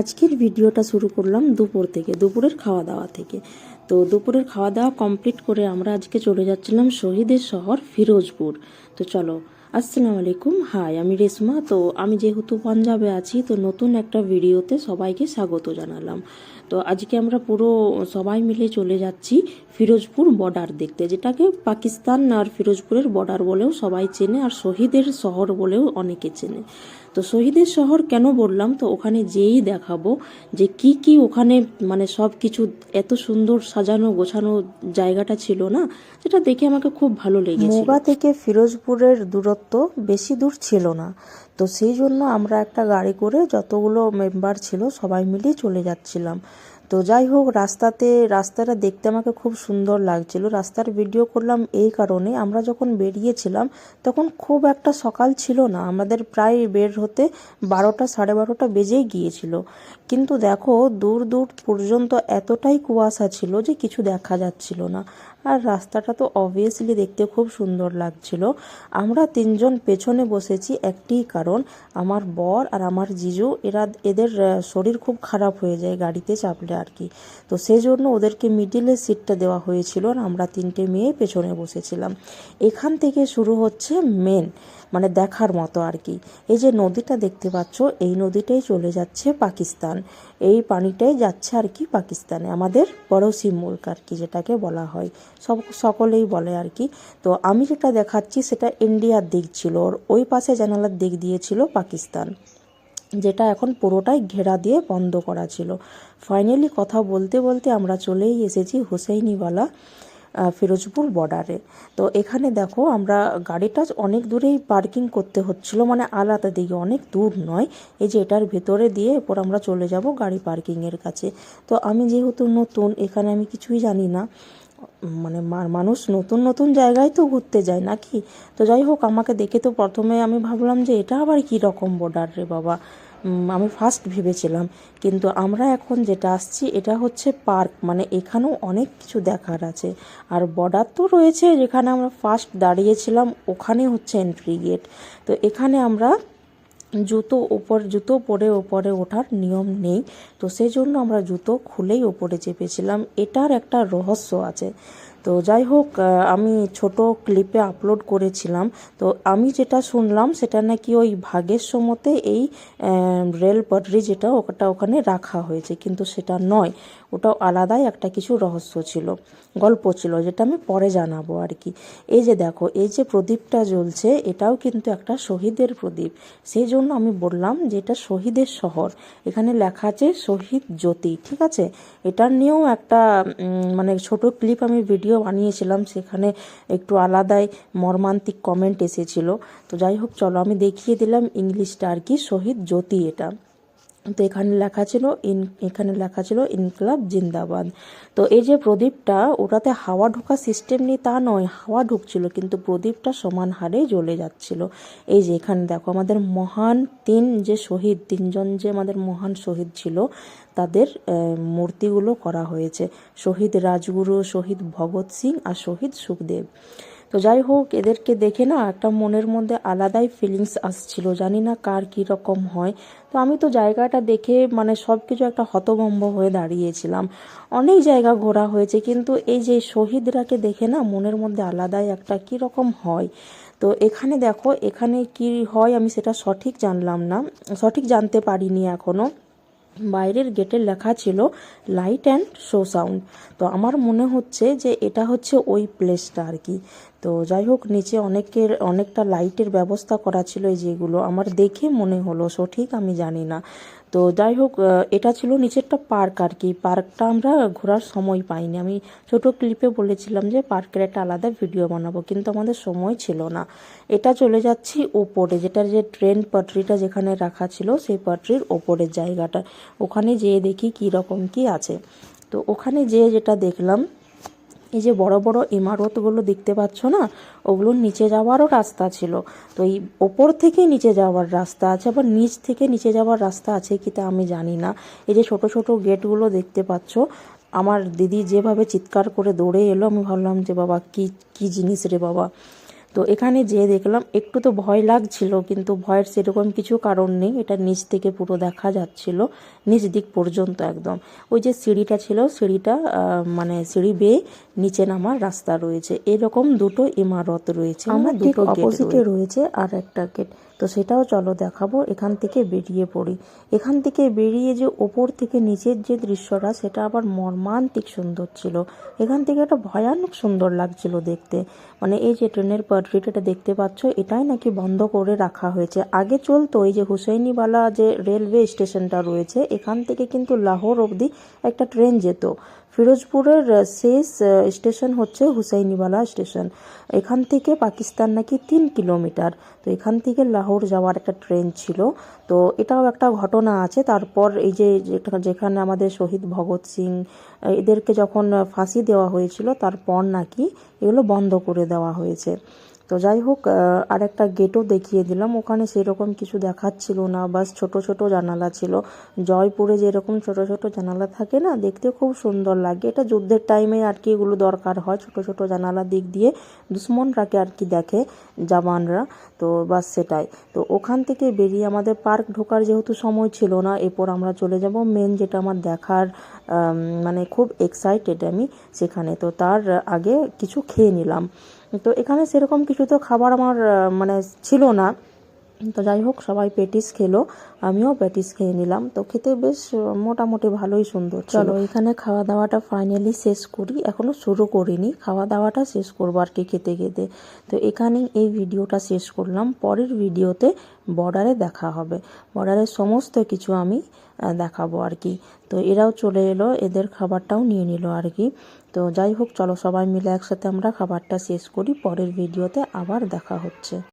আজকের ভিডিওটা শুরু করলাম দুপুর থেকে, দুপুরের খাওয়া দাওয়া থেকে। তো দুপুরের খাওয়া দাওয়া কমপ্লিট করে আমরা আজকে চলে যাচ্ছিলাম শহীদের শহর ফিরোজপুর। তো চলো, আসসালামু আলাইকুম। হাই আমি রেশমা। তো আমি যেহেতু পাঞ্জাবে আছি, তো নতুন একটা ভিডিওতে সবাইকে স্বাগত জানালাম। তো আজকে আমরা পুরো, সবাই মিলে চলে যাচ্ছি ফিরোজপুর বর্ডার দেখতে, যেটাকে পাকিস্তান আর ফিরোজপুরের বর্ডার বলেও সবাই চেনে আর শহীদের শহর বলেও অনেকে চেনে। তো শহীদের শহর কেন বললাম? তো ওখানে যেই দেখাবো যে কি কি ওখানে মানে সব কিছু এত সুন্দর সাজানো গোছানো জায়গাটা ছিল না যেটা দেখে আমাকে খুব ভালো লেগেছে মোগা থেকে ফিরোজপুরের দূরত্ব বেশি দূর ছিল না। তো সেই জন্য আমরা একটা গাড়ি করে যতগুলো মেম্বার ছিল সবাই মিলে চলে যাচ্ছিলাম। তো যাই হোক, রাস্তাতে, রাস্তাটা দেখতে আমাকে খুব সুন্দর লাগছিল। রাস্তার ভিডিও করলাম এই কারণে। আমরা যখন বেরিয়েছিলাম, তখন খুব একটা সকাল ছিল না। আমাদের প্রায় বের হতে বারোটা, সাড়ে বারোটা বেজেই গিয়েছিল। কিন্তু দেখো, দূর দূর পর্যন্ত এতটাই কুয়াশা ছিল যে কিছু দেখা যাচ্ছিল না। আর রাস্তাটা তো অবভিয়াসলি দেখতে খুব সুন্দর লাগছিল। আমরা তিনজন পেছনে বসেছি একটি কারণ, আমার বর আর আমার জিজু। এরা, এদের শরীর খুব খারাপ হয়ে যায়, গাড়িতে চাপলে। আর কি। তো সেই জন্য ওদেরকে মিডিলের সিটটা দেওয়া হয়েছিল আর আমরা তিনটে মেয়ে পেছনে বসেছিলাম। এখান থেকে শুরু হচ্ছে মেন মানে দেখার মতো আর কি। এই যে নদীটা দেখতে পাচ্ছ, এই নদীটাই চলে যাচ্ছে পাকিস্তান। এই পানিটাই যাচ্ছে আর কি পাকিস্তানে, আমাদের পড়োশি মুল্ক আর কি যেটাকে বলা হয়। সব, সকলেই বলে আর কি। তো আমি যেটা দেখাচ্ছি সেটা ইন্ডিয়ার দিক ছিল, ওর ওই পাশে জানালার দিক দিয়েছিল পাকিস্তান। যেটা এখন পুরোটাই ঘেরা দিয়ে বন্ধ করা ছিল। ফাইনালি কথা বলতে বলতে আমরা চলেই এসেছি হুসেইনিওয়ালা ফিরোজপুর বর্ডারে তো এখানে দেখো আমরা গাড়িটা অনেক দূরেই পার্কিং করতে হচ্ছিল মানে আলাদা দিকে, অনেক দূর নয়। এই যে এটার ভেতরে দিয়ে এরপর আমরা চলে যাব গাড়ি পার্কিংয়ের কাছে। তো আমি যেহেতু নতুন, এখানে আমি কিছুই জানি না। মানে মানুষ নতুন নতুন জায়গায় তো ঘুরতে যায় নাকি? তো যাই হোক, আমাকে দেখে তো প্রথমে আমি ভাবলাম যে এটা আবার কি রকম বর্ডার রে বাবা। আমি ফার্স্ট ভেবেছিলাম। কিন্তু আমরা এখন যেটা আসছি, এটা হচ্ছে পার্ক মানে এখানেও অনেক কিছু দেখার আছে। আর বর্ডার তো রয়েছে, যেখানে আমরা ফার্স্ট দাঁড়িয়েছিলাম, ওখানে হচ্ছে এন্ট্রি গেট তো এখানে আমরা জুতো ওপর জুতো পরে ওপরে ওঠার নিয়ম নেই। তো সেই জন্য আমরা জুতো খুলেই ওপরে চেপেছিলাম। এটার একটা রহস্য আছে। তো যাই হোক আমি ছোট ক্লিপে আপলোড করেছিলাম। তো আমি যেটা শুনলাম, সেটা নাকি ওই ভাগের সময়তে এই রেল পটরি যেটা, ওটা ওখানে রাখা হয়েছে। কিন্তু সেটা নয় ওটাও আলাদাই একটা কিছু রহস্য ছিল, গল্প ছিল, যেটা আমি পরে জানাব আর কি। এই যে দেখো, এই যে প্রদীপটা জ্বলছে, এটাও কিন্তু একটা শহীদের প্রদীপ। সেই জন্য আমি বললাম যে এটা শহীদের শহর। এখানে লেখা আছে শহীদ জ্যোতি, ঠিক আছে? এটার নিয়েও একটা মানে ছোট ক্লিপ আমি ভিডিও বানিয়েছিলাম, সেখানে একটু আলাদাই মর্মান্তিক কমেন্ট এসেছিল। তো যাই হোক, চলো আমি দেখিয়ে দিলাম ইংলিশটা আর কি, শহীদ জ্যোতি এটা। তো এখানে লেখা ছিল ইন, এখানে লেখা ছিল ইনকলাব জিন্দাবাদ। তো এই যে প্রদীপটা, ওটাতে হাওয়া ঢোকা সিস্টেম নেই তা নয়, হাওয়া ঢুকছিল, কিন্তু প্রদীপটা সমান হারে জ্বলে যাচ্ছিল। এই যে এখানে দেখো, আমাদের মহান তিন যে শহীদ, তিনজন যে আমাদের মহান শহীদ ছিল, তাদের মূর্তিগুলো করা হয়েছে। শহীদ রাজগুরু, শহীদ ভগৎ সিং আর শহীদ সুখদেব। তো যাই হোক, এদেরকে দেখে না একটা মনের মধ্যে আলাদাই ফিলিংস আসছিল। জানি না কার কী রকম হয়। তো আমি তো জায়গাটা দেখে মানে সব কিছু একটা হতভম্ব হয়ে দাঁড়িয়েছিলাম। অনেক জায়গা ঘোরা হয়েছে, কিন্তু এই যে শহীদরাকে দেখে না মনের মধ্যে আলাদাই একটা কী রকম হয়। তো এখানে দেখো, এখানে কি হয় আমি সেটা সঠিক জানলাম না, সঠিক জানতে পারিনি এখনও। বাইরের গেটে লেখা ছিল লাইট অ্যান্ড শো সাউন্ড। তো আমার মনে হচ্ছে যে এটা হচ্ছে ওই প্লেসটা আর কি। তো যাই হোক, নিচে অনেকের, অনেকটা লাইটের ব্যবস্থা করা ছিল যেগুলো। আমার দেখে মনে হলো, সঠিক আমি জানি না। তো যাই হোক এটা ছিল নিচেরটা পার্ক আর কি। পার্কটা আমরা ঘোরার সময় পাইনি। আমি ছোট ক্লিপে বলেছিলাম যে পার্কের একটা আলাদা ভিডিও বানাবো, কিন্তু আমাদের সময় ছিল না। এটা চলে যাচ্ছি ওপরে যেটা যে ট্রেন পাটরিটা যেখানে রাখা ছিল, সেই পাটরির ওপরের জায়গাটা ওখানে যেয়ে দেখি কী রকম কি আছে। তো ওখানে যেয়ে যেটা দেখলাম এই যে বড় বড় ইমারতগুলো দেখতে পাচ্ছ না, ওগুলোর নিচে যাওয়ারও রাস্তা ছিল। তো এই ওপর থেকে নিচে যাওয়ার রাস্তা আছে, আবার নিচ থেকে নিচে যাওয়ার রাস্তা আছে কি তা আমি জানি না। এই যে ছোট ছোট গেটগুলো দেখতে পাচ্ছ, আমার দিদি যেভাবে চিৎকার করে দৌড়ে এলো, আমি ভাবলাম যে বাবা, কি কি জিনিস রে বাবা। তো এখানে যেয়ে দেখলাম একটু তো ভয় লাগছিল কিন্তু ভয়ের সেরকম কিছু কারণ নেই। এটা নিচ থেকে পুরো দেখা যাচ্ছিল নিচ দিক পর্যন্ত একদম। ওই যে সিঁড়িটা ছিল সিঁড়িটা আহ, মানে সিঁড়ি বেয়ে নিচে নামার রাস্তা রয়েছে। এরকম দুটো ইমারত রয়েছে আমার দুটো অপোজিটে রয়েছে। আর একটা গেট তো সেটাও চলো দেখাবো, এখান থেকে বেরিয়ে পড়ি। এখান থেকে বেরিয়ে যে ওপর থেকে নিচের যে দৃশ্যটা, সেটা আবার মর্মান্তিক সুন্দর ছিল। এখান থেকে একটা ভয়ানক সুন্দর লাগছিল দেখতে। মানে এই যে ট্রেনের পাটরিটা এটা দেখতে পাচ্ছ, এটাই নাকি বন্ধ করে রাখা হয়েছে। আগে চলতো এই যে হুসেইনিওয়ালা যে রেলওয়ে স্টেশনটা রয়েছে, এখান থেকে কিন্তু লাহোর অবধি একটা ট্রেন যেত। ফিরোজপুরের শেষ স্টেশন হচ্ছে হুসাইনিওয়ালা স্টেশন। এখান থেকে পাকিস্তান নাকি তিন কিলোমিটার। তো এখান থেকে লাহোর যাওয়ার একটা ট্রেন ছিল। তো এটাও একটা ঘটনা আছে। তারপর এই যে যেখানে আমাদের শহীদ ভগৎ সিং এদেরকে যখন ফাঁসি দেওয়া হয়েছিল, তারপর নাকি এগুলো বন্ধ করে দেওয়া হয়েছে। তো যাই হোক আর একটা গেটও দেখিয়ে দিলাম। ওখানে সেরকম কিছু দেখাচ্ছিল না। বাস ছোট ছোট জানালা ছিল। জয়পুরে যেরকম ছোট ছোট জানালা থাকে না, দেখতে খুব সুন্দর লাগে। এটা যুদ্ধের টাইমে আর কি এগুলো দরকার হয়, ছোট ছোট জানালা দিক দিয়ে। দুশ্মনরাকে আর কি দেখে জাবানরা তো বাস সেটাই। তো ওখান থেকে বেরিয়ে আমাদের পার্ক ঢোকার যেহেতু সময় ছিল না, এরপর আমরা চলে যাব মেন যেটা আমার দেখার মানে খুব এক্সাইটেড আমি সেখানে। তো তার আগে কিছু খেয়ে নিলাম। তো এখানে সেরকম কিছু তো খাবার আমার মানে ছিল না। তো যাই হোক সবাই পেটিস খেলো আমিও প্যাটিস খেয়ে নিলাম। তো খেতে বেশ মোটামুটি ভালোই সুন্দর। চলো। এখানে খাওয়া দাওয়াটা ফাইনালি শেষ করি। এখনও শুরু করিনি। খাওয়া দাওয়াটা শেষ করব আর কি খেতে খেতে। তো এখানেই এই ভিডিওটা শেষ করলাম। পরের ভিডিওতে বর্ডারে দেখা হবে। বর্ডারের সমস্ত কিছু আমি দেখাবো আর কি। তো এরাও চলে এলো এদের খাবারটাও নিয়ে নিল আর কি। তো যাই হোক চলো সবাই মিলে একসাথে আমরা খাবারটা শেষ করি। পরের ভিডিওতে আবার দেখা হচ্ছে।